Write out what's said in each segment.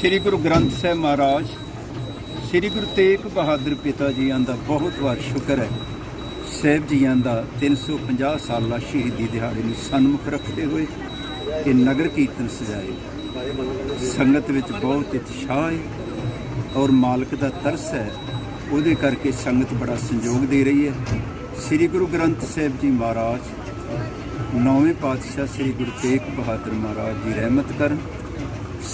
ਸ੍ਰੀ ਗੁਰੂ ਗ੍ਰੰਥ ਸਾਹਿਬ ਮਹਾਰਾਜ, ਸ੍ਰੀ ਗੁਰੂ ਤੇਗ ਬਹਾਦਰ ਪਿਤਾ ਜੀਆਂ ਦਾ ਬਹੁਤ ਵਾਰ ਸ਼ੁਕਰ ਹੈ। ਸਾਹਿਬ ਜੀਆਂ ਦਾ 350 ਸਾਲਾ ਸ਼ਹੀਦੀ ਦਿਹਾੜੇ ਨੂੰ ਸਨਮੁਖ ਰੱਖਦੇ ਹੋਏ ਇਹ ਨਗਰ ਕੀਰਤਨ ਸਜਾਏ। ਸੰਗਤ ਵਿੱਚ ਬਹੁਤ ਉਤਸ਼ਾਹ ਹੈ ਔਰ ਮਾਲਕ ਦਾ ਤਰਸ ਹੈ, ਉਹਦੇ ਕਰਕੇ ਸੰਗਤ ਬੜਾ ਸੰਯੋਗ ਦੇ ਰਹੀ ਹੈ। ਸ੍ਰੀ ਗੁਰੂ ਗ੍ਰੰਥ ਸਾਹਿਬ ਜੀ ਮਹਾਰਾਜ, ਨੌਵੇਂ ਪਾਤਸ਼ਾਹ ਸ੍ਰੀ ਗੁਰੂ ਤੇਗ ਬਹਾਦਰ ਮਹਾਰਾਜ ਜੀ ਰਹਿਮਤ ਕਰਨ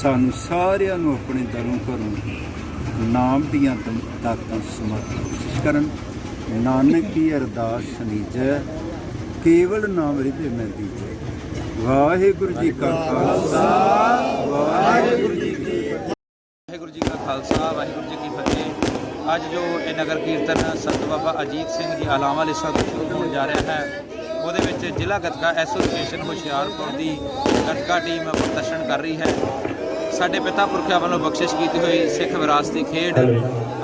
ਸਾਨੂੰ ਸਾਰਿਆਂ ਨੂੰ ਆਪਣੇ ਦਰੋਂ ਘਰੋਂ ਨਾਮ ਦੀਆਂ ਦਮ- ਸਮਰਪਿਤ ਕਰਨ। ਨਾਨਕ ਕੀ ਅਰਦਾਸ ਸੁਣੀਜੈ। ਕੇਵਲ ਨਾਮ ਹਿਰਦੇ ਮੈਂ ਦੀਜੈ। ਵਾਹਿਗੁਰੂ ਜੀ ਕਾ ਖਾਲਸਾ। ਵਾਹਿਗੁਰੂ ਜੀ ਕੀ ਵਾਹਿਗੁਰੂ ਜੀ ਕਾ ਖਾਲਸਾ, ਵਾਹਿਗੁਰੂ ਜੀ ਕੀ ਫਤਿਹ। ਅੱਜ ਜੋ ਇਹ ਨਗਰ ਕੀਰਤਨ ਸੰਤ ਬਾਬਾ ਅਜੀਤ ਸਿੰਘ ਜੀ ਆਲਾਵਾ ਲਿਸਾ ਤੋਂ ਸ਼ੁਰੂ ਹੋਣ ਜਾ ਰਿਹਾ ਹੈ, ਉਹਦੇ ਵਿੱਚ ਜ਼ਿਲ੍ਹਾ ਗੱਤਕਾ ਐਸੋਸੀਏਸ਼ਨ ਹੁਸ਼ਿਆਰਪੁਰ ਦੀ ਗੱਤਕਾ ਟੀਮ ਪ੍ਰਦਰਸ਼ਨ ਕਰ ਰਹੀ ਹੈ। ਸਾਡੇ ਪਿਤਾ ਪੁਰਖਿਆਂ ਵੱਲੋਂ ਬਖਸ਼ਿਸ਼ ਕੀਤੀ ਹੋਈ ਸਿੱਖ ਵਿਰਾਸਤੀ ਖੇਡ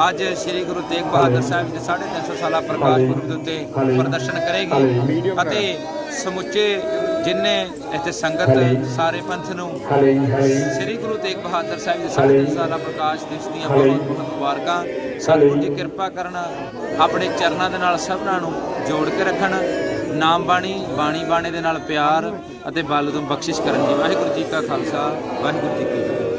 ਅੱਜ ਸ੍ਰੀ ਗੁਰੂ ਤੇਗ ਬਹਾਦਰ ਸਾਹਿਬ ਜੀ ਦੇ 350 ਸਾਲਾ ਪ੍ਰਕਾਸ਼ ਪੁਰਬ ਦੇ ਉੱਤੇ ਪ੍ਰਦਰਸ਼ਨ ਕਰੇਗੀ ਅਤੇ ਸਮੁੱਚੇ ਜਿੰਨੇ ਇੱਥੇ ਸੰਗਤ ਸਾਰੇ ਪੰਥ ਨੂੰ ਸ੍ਰੀ ਗੁਰੂ ਤੇਗ ਬਹਾਦਰ ਸਾਹਿਬ ਦੇ 350 ਸਾਲਾ ਪ੍ਰਕਾਸ਼ ਦਿਵਸ ਦੀਆਂ ਬਹੁਤ ਬਹੁਤ ਮੁਬਾਰਕਾਂ। ਸਤਿਗੁਰੂ ਜੀ ਕਿਰਪਾ ਕਰਨ ਆਪਣੇ ਚਰਨਾਂ ਦੇ ਨਾਲ ਸਭਨਾਂ ਨੂੰ ਜੋੜ ਕੇ ਰੱਖਣ ਨਾਮ ਬਾਣੀ ਬਾਣੀ ਬਾਣੇ ਦੇ ਨਾਲ ਪਿਆਰ ਅਤੇ ਬਲ ਤੋਂ ਬਖਸ਼ਿਸ਼ ਕਰਨ ਜੀ। ਵਾਹਿਗੁਰੂ ਜੀ ਕਾ ਖਾਲਸਾ, ਵਾਹਿਗੁਰੂ ਜੀ ਕੀ ਫਤਿਹ।